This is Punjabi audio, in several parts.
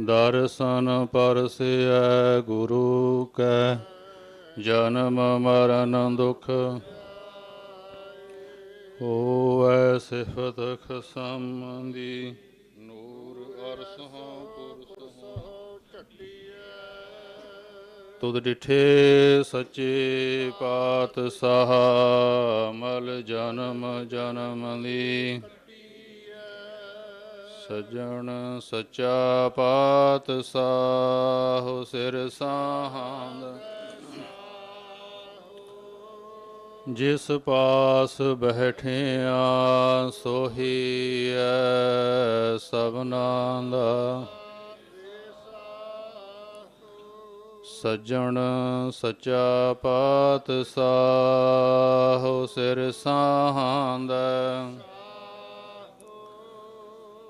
ਦਰਸ਼ਨ ਪਰਸਿਐ ਗੁਰੂ ਕੈ, ਜਨਮ ਮਰਨ ਦੁਖ। ਹੋਵੈ ਸਿਫਤ ਖਸਮ ਨੂਰ ਅਰਸਹਾਂ ਪੁਰਸਹਾਂ ਤੁਧ ਡਿਠੇ ਸੱਚੇ ਪਾਤਸ਼ਾਹ, ਮਲ ਜਨਮ ਜਨਮ ਦੀ ਸਜਣ ਸੱਚਾ ਪਾਤਸ਼ਾਹ ਸਿਰ ਸਾਹਾਂਦ ਜਿਸ ਪਾਸ ਬੈਠਿਆ ਸੋਹੀ ਐ ਸਭਨਾਂ ਦਾ। ਸੱਜਣ ਸੱਚਾ ਪਾਤਸ਼ਾਹ ਸਿਰ ਸਾਹਾਂਦਾ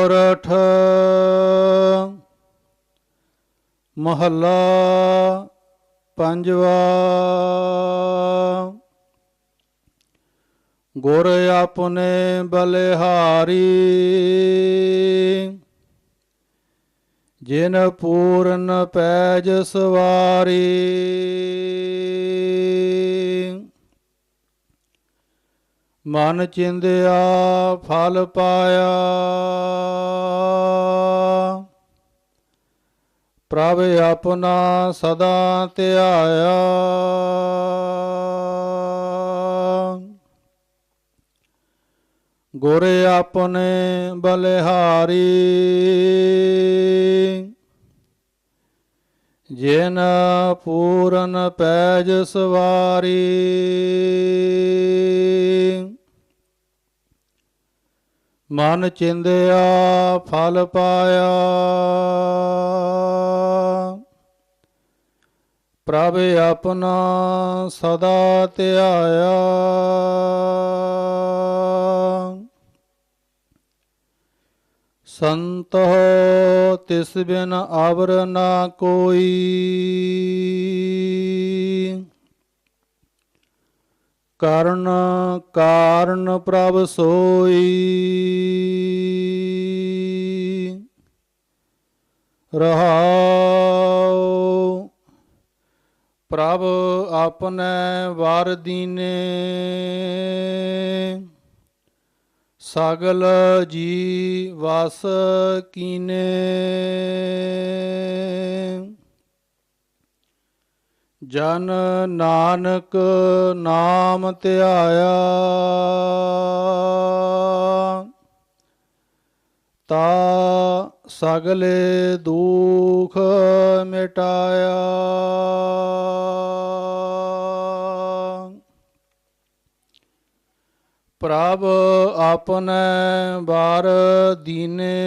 ਸੋਰਠ ਮਹੱਲਾ ਪੰਜਵਾ। ਗੁਰ ਆਪਣੇ ਬਲਿਹਾਰੀ ਜਿਨ ਪੂਰਨ ਪੈਜ ਸਵਾਰੀ। ਮਨ ਚਿੰਦਿਆ, ਫਲ ਪਾਇਆ। ਪ੍ਰਭ ਆਪਣਾ ਸਦਾ ਧਿਆਇਆ। ਗੁਰ ਆਪਣੇ ਬਲਿਹਾਰੀ। ਜਿਨ ਪੂਰਨ ਪੈਜ ਸਵਾਰੀ। ਮਨ ਚਿੰਦਿਆ ਫਲ ਪਾਇਆ। ਪ੍ਰਭ ਆਪਣਾ ਸਦਾ ਧਿਆਇਆ। ਸੰਤੋ ਤਿਸ ਬਿਨ ਆਵਰ ਨਾ ਕੋਈ। ਕਰਨ ਕਾਰਨ ਪ੍ਰਭ ਸੋਈ। ਰਹਾਉ ਪ੍ਰਭ ਆਪਣੇ ਵਾਰ ਦੀਨੇ। ਸਗਲ ਜੀ ਵਸ ਕੀਨੇ। ਜਨ ਨਾਨਕ ਨਾਮ ਧਿਆਇਆ। ਤਾ ਸਗਲੇ ਦੁਖ ਮਿਟਾਇਆ। ਪ੍ਰਭ ਆਪਣੇ ਬਾਰ ਦੀਨੇ।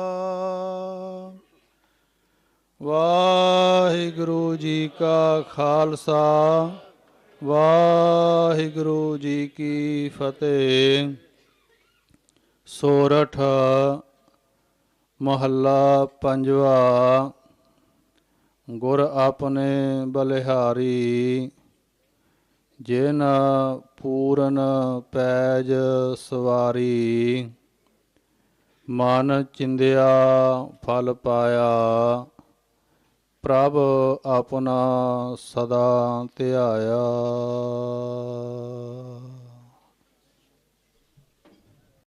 ਵਾਹਿਗੁਰੂ ਜੀ ਕਾ ਖਾਲਸਾ, ਵਾਹਿਗੁਰੂ ਜੀ ਕੀ ਫਤਿਹ। ਸੋਰਠ ਮਹੱਲਾ ਪੰਜਵਾ, ਗੁਰ ਆਪਣੇ ਬਲਿਹਾਰੀ, ਜਿਨ ਪੂਰਨ ਪੈਜ ਸਵਾਰੀ। ਮਨ ਚਿੰਦਿਆ, ਫਲ ਪਾਇਆ ਪ੍ਰਭ ਆਪਣਾ ਸਦਾ ਧਿਆਇਆ।